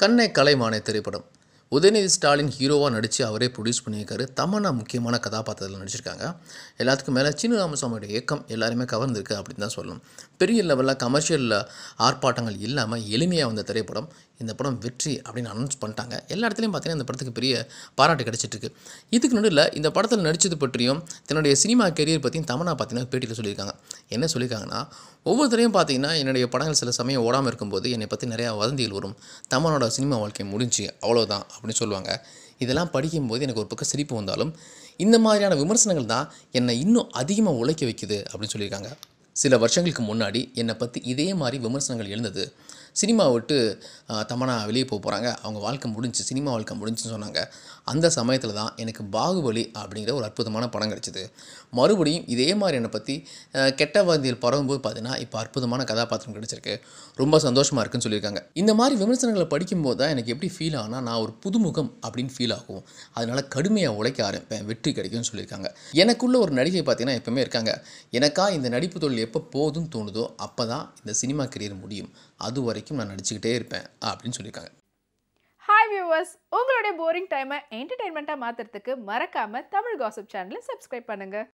கண்ணை கலைமானே திரைப்படம். உதயநிதி ஸ்டாலின் ஹீரோவாக நடித்து அவரே ப்ரொடியூஸ் பண்ணியிருக்காரு. தமன்னா முக்கியமான கதாபாத்திரத்தில் நடிச்சிருக்காங்க. எல்லாத்துக்கும் மேலே சின்ன ராமசாமியோட இயக்கம் எல்லாருமே கவர்ந்துருக்கு அப்படின்னு தான் சொல்லணும். பெரிய லெவலில் கமர்ஷியலில் ஆர்ப்பாட்டங்கள் இல்லாமல் எளிமையாக வந்த திரைப்படம். இந்த படம் வெற்றி அப்படின்னு அனௌன்ஸ் பண்ணிட்டாங்க. எல்லா இடத்துலையும் பார்த்தீங்கன்னா இந்த படத்துக்கு பெரிய பாராட்டு கிடச்சிட்ருக்கு. இருக்கு இதுக்கு நடுவில் இந்த படத்தில் நடித்தது பற்றியும் தன்னுடைய சினிமா கெரியர் பற்றியும் தமனா பார்த்தீங்கன்னா பேட்டியில் சொல்லியிருக்காங்க. என்ன சொல்லியிருக்காங்கன்னா ஒவ்வொருத்தரையும் பார்த்தீங்கன்னா என்னுடைய படங்கள் சில சமயம் ஓடாமல் இருக்கும்போது என்னை பற்றி நிறையா வதந்திகள் வரும். தமனோட சினிமா வாழ்க்கை முடிஞ்சு அவ்வளோதான் அப்படின்னு சொல்லுவாங்க. இதெல்லாம் படிக்கும்போது எனக்கு ஒரு பக்கம் சிரிப்பு வந்தாலும் இந்த மாதிரியான விமர்சனங்கள் தான் என்னை இன்னும் அதிகமாக உழைக்க வைக்குது அப்படின்னு சொல்லியிருக்காங்க. சில வருஷங்களுக்கு முன்னாடி என்னை பற்றி இதே மாதிரி விமர்சனங்கள் எழுந்தது. சினிமா விட்டு தமனா வெளியே போக போகிறாங்க அவங்க வாழ்க்கை முடிஞ்சு சினிமா வாழ்க்கை முடிஞ்சுன்னு சொன்னாங்க. அந்த சமயத்தில் தான் எனக்கு பாகுபலி அப்படிங்கிற ஒரு அற்புதமான படம் கிடச்சிது. மறுபடியும் இதே மாதிரி என்னை பற்றி கெட்ட வந்தியில் பரவும்போது பார்த்தீங்கன்னா இப்போ அற்புதமான கதாபாத்திரம் கிடச்சிருக்கு. ரொம்ப சந்தோஷமாக இருக்குன்னு சொல்லியிருக்காங்க. இந்த மாதிரி விமர்சனங்களை படிக்கும்போது தான் எனக்கு எப்படி ஃபீல் ஆகுனா நான் ஒரு புதுமுகம் அப்படின்னு ஃபீல் ஆகும். அதனால் கடுமையாக உழைக்க ஆரம்பிப்பேன் வெற்றி கிடைக்கும்னு சொல்லியிருக்காங்க. எனக்குள்ள ஒரு நடிகை பார்த்தீங்கன்னா எப்பவுமே இருக்காங்க. எனக்கா இந்த நடிப்பு தொழில் எப்போ போதும்னு தோணுதோ அப்போ தான் இந்த சினிமா கரியர் முடியும். அது வரைக்கும் நான் நடிச்சுக்கிட்டே இருப்பேன் அப்படின்னு சொல்லியிருக்காங்க. ஹாய் வியூவர்ஸ் உங்களுடைய போரிங் டைமை என்டர்டைன்மெண்ட்டாக மாற்றுறதுக்கு மறக்காமல் தமிழ் காசப் சேனலை சப்ஸ்கிரைப் பண்ணுங்கள்